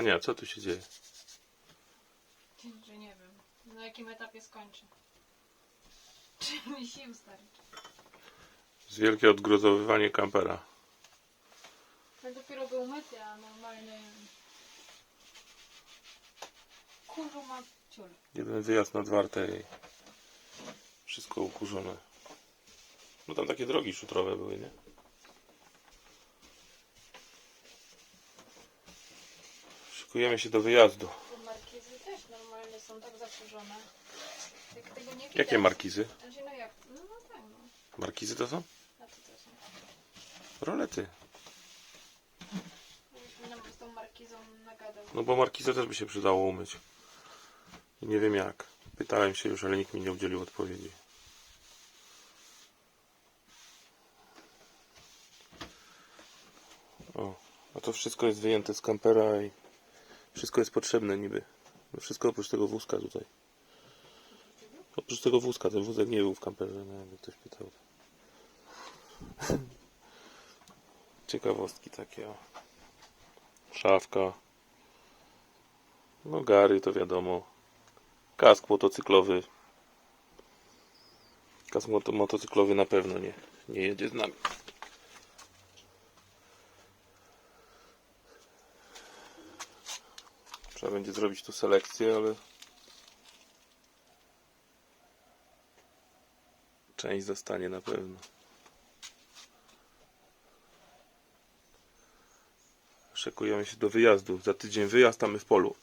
Ania, co tu się dzieje? Że nie wiem, na jakim etapie skończę. Czy mi sił starczy? Jest wielkie odgruzowywanie kampera. No dopiero był myty, a normalny... Kurwa ma ciul. Jeden wyjazd nad Wartę i wszystko ukurzone. No tam takie drogi szutrowe były, nie? Szykujemy się do wyjazdu. Te markizy też normalnie są tak zakurzone. Jak tego nie widać. Jakie markizy? Znaczy no jak? No, no tak no. Markizy to są? A co to są? Rolety. Z tą markizą. No bo markizę też by się przydało umyć. I nie wiem jak. Pytałem się już, ale nikt mi nie udzielił odpowiedzi. O, a to wszystko jest wyjęte z kampera i wszystko jest potrzebne niby. No wszystko oprócz tego wózka tutaj. Oprócz tego wózka, ten wózek nie był w kamperze, jakby ktoś pytał. Ciekawostki takie, o. Szafka. No Gary to wiadomo. Kask motocyklowy. Kask moto motocyklowy na pewno nie, nie jedzie z nami. Trzeba będzie zrobić tu selekcję, ale część zostanie na pewno. Szykujemy się do wyjazdu. Za tydzień wyjazd, a my w polu.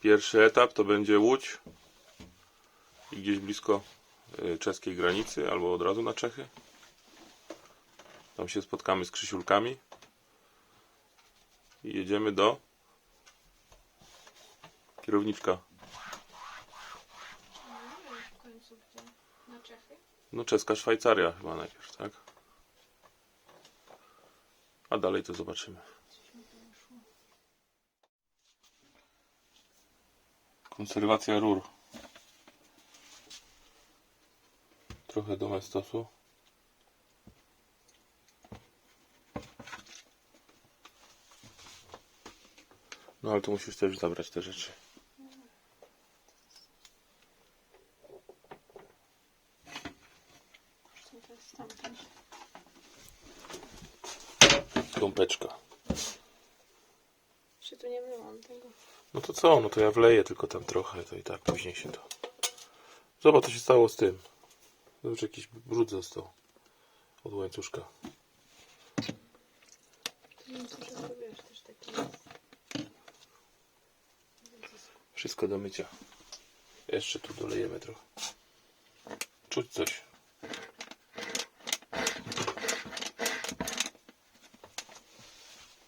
Pierwszy etap to będzie Łódź i gdzieś blisko y, czeskiej granicy albo od razu na Czechy. Tam się spotkamy z Krzysiulkami i jedziemy do kierowniczka. No czeska Szwajcaria chyba najpierw, tak? A dalej to zobaczymy. Konserwacja rur. Trochę domestosu. No ale tu musisz też zabrać te rzeczy. Gąbeczka. Czy tu nie myłam tego? No to co? No to ja wleję tylko tam trochę, to i tak później się to... Zobacz, co się stało z tym. Zobacz, jakiś brud został od łańcuszka. To wiesz, też taki jest. Wszystko do mycia. Jeszcze tu dolejemy trochę. Czuć coś.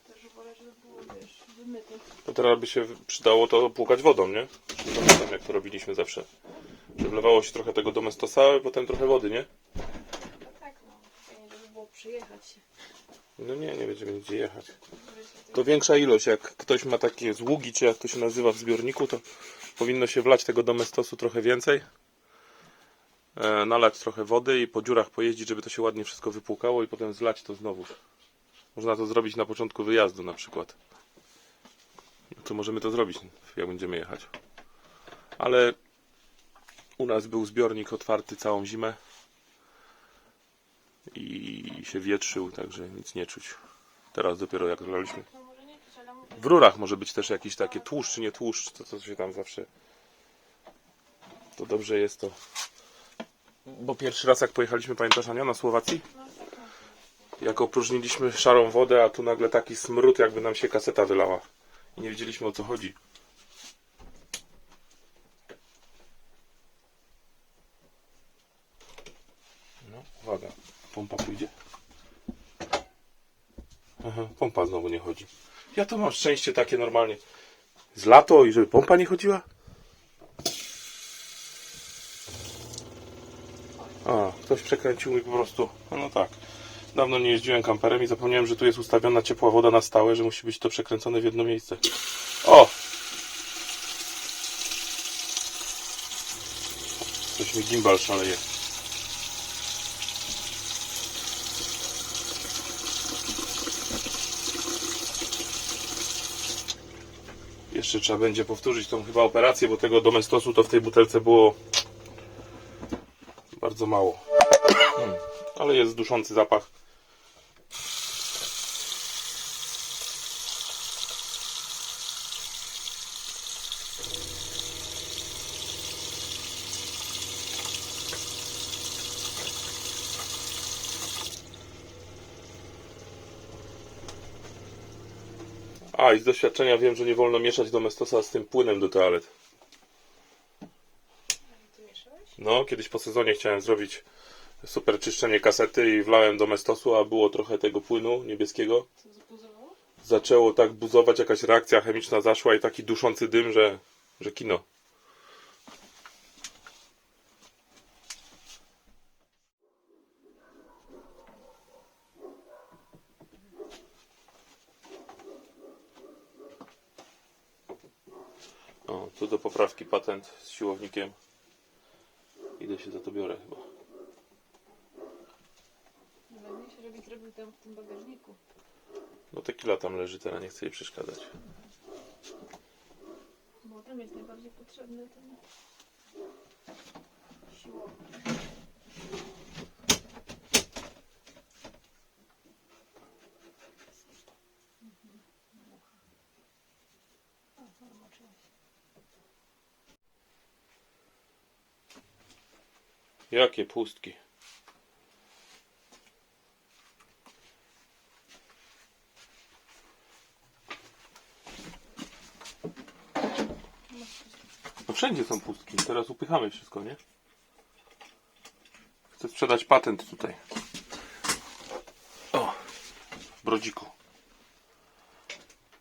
Też wolę, żeby było, wiesz, wymyte. To teraz by się przydało to płukać wodą, nie? Pamiętam jak to robiliśmy zawsze. Że wlewało się trochę tego domestosa, a potem trochę wody, nie? No tak, no. Fajnie, żeby było przyjechać się. No nie, nie będziemy gdzie jechać. To większa ilość. Jak ktoś ma takie zługi, czy jak to się nazywa w zbiorniku, to powinno się wlać tego domestosu trochę więcej. E, nalać trochę wody i po dziurach pojeździć, żeby to się ładnie wszystko wypłukało i potem zlać to znowu. Można to zrobić na początku wyjazdu na przykład. No to możemy to zrobić, jak będziemy jechać. Ale u nas był zbiornik otwarty całą zimę i się wietrzył, także nic nie czuć. Teraz dopiero jak laliśmy. No może nie czuć, ale mówię. W rurach może być też jakiś takie tłuszcz nie tłuszcz, to co się tam zawsze. To dobrze jest to Bo pierwszy raz jak pojechaliśmy, pamiętasz Ania, na Słowacji? Jak opróżniliśmy szarą wodę, a tu nagle taki smród, jakby nam się kaseta wylała. I nie wiedzieliśmy o co chodzi. No, uwaga. Pompa pójdzie? Aha, pompa znowu nie chodzi. Ja to mam szczęście takie normalnie. Z lato i żeby pompa nie chodziła? A, ktoś przekręcił mi po prostu. No, no tak. Dawno nie jeździłem kamperem i zapomniałem, że tu jest ustawiona ciepła woda na stałe, że musi być to przekręcone w jedno miejsce. O! Coś mi gimbal szaleje. Jeszcze trzeba będzie powtórzyć tą chyba operację, bo tego domestosu to w tej butelce było bardzo mało. Hmm. Ale jest duszący zapach. A i z doświadczenia wiem, że nie wolno mieszać domestosa z tym płynem do toalet. Ty mieszałeś? No, kiedyś po sezonie chciałem zrobić super czyszczenie kasety i wlałem domestosu, a było trochę tego płynu niebieskiego. Co zbuzowało? Zaczęło tak buzować, jakaś reakcja chemiczna zaszła i taki duszący dym, że, że kino. O, tu do poprawki patent z siłownikiem. Idę się za to biorę chyba. Najmniej się żeby zrobił tam w tym bagażniku. No tequila tam leży, teraz nie chcę jej przeszkadzać. Bo tam jest najbardziej potrzebny ten siłownik. Mhm. Mucha. O, zamoczyła się. Jakie pustki. No wszędzie są pustki. Teraz upychamy wszystko, nie? Chcę sprzedać patent tutaj. O! Brodziku.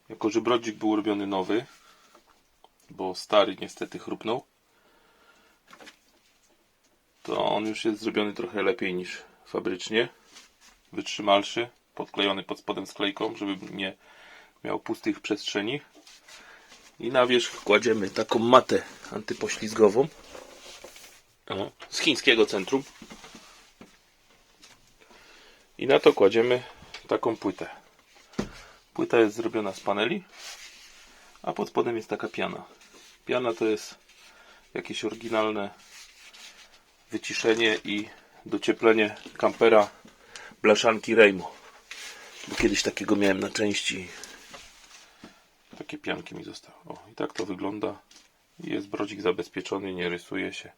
Jako, że brodzik był robiony nowy, bo stary niestety chrupnął, to on już jest zrobiony trochę lepiej niż fabrycznie. Wytrzymalszy, podklejony pod spodem sklejką, żeby nie miał pustych przestrzeni. I na wierzch kładziemy taką matę antypoślizgową o, z chińskiego centrum. I na to kładziemy taką płytę. Płyta jest zrobiona z paneli, a pod spodem jest taka piana. Piana to jest jakieś oryginalne wyciszenie i docieplenie kampera blaszanki Rejmo. Bo kiedyś takiego miałem na części. Takie pianki mi zostały. O, i tak to wygląda. Jest brodzik zabezpieczony, nie rysuje się.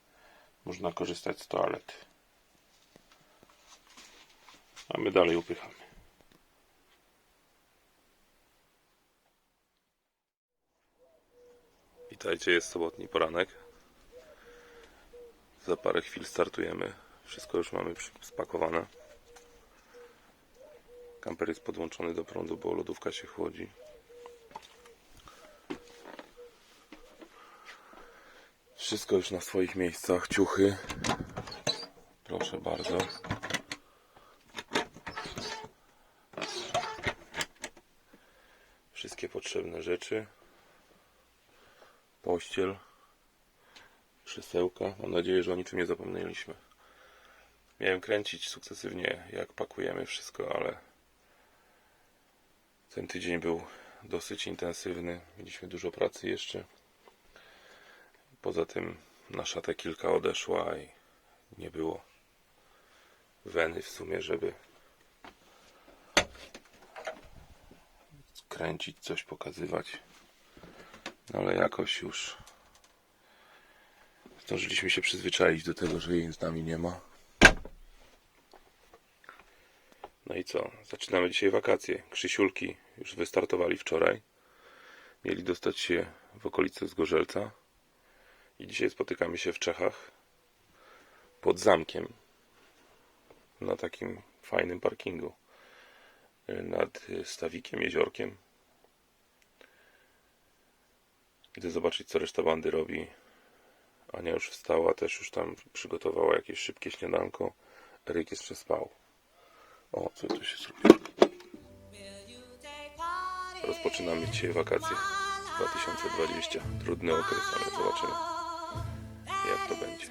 Można korzystać z toalety. A my dalej upychamy. Witajcie, jest sobotni poranek. Za parę chwil startujemy. Wszystko już mamy spakowane. Kamper jest podłączony do prądu, bo lodówka się chłodzi. Wszystko już na swoich miejscach. Ciuchy. Proszę bardzo. Wszystkie potrzebne rzeczy. Pościel krzesełka. Mam nadzieję, że o niczym nie zapomnieliśmy. Miałem kręcić sukcesywnie, jak pakujemy wszystko, ale ten tydzień był dosyć intensywny. Mieliśmy dużo pracy jeszcze. Poza tym nasza te kilka odeszła i nie było weny w sumie, żeby kręcić, coś pokazywać. No ale jakoś już Zdążyliśmy się przyzwyczaić do tego, że jej z nami nie ma. No i co? Zaczynamy dzisiaj wakacje. Krzysiulki już wystartowali wczoraj. Mieli dostać się w okolice Zgorzelca. I dzisiaj spotykamy się w Czechach pod zamkiem. Na takim fajnym parkingu. Nad stawikiem, jeziorkiem. Idę zobaczyć, co reszta bandy robi. Ania już wstała, też już tam przygotowała jakieś szybkie śniadanko. Eryk jeszcze spał. O, co tu się zrobiło? Rozpoczynamy dzisiaj wakacje 2020. Trudny okres, ale zobaczymy, jak to będzie.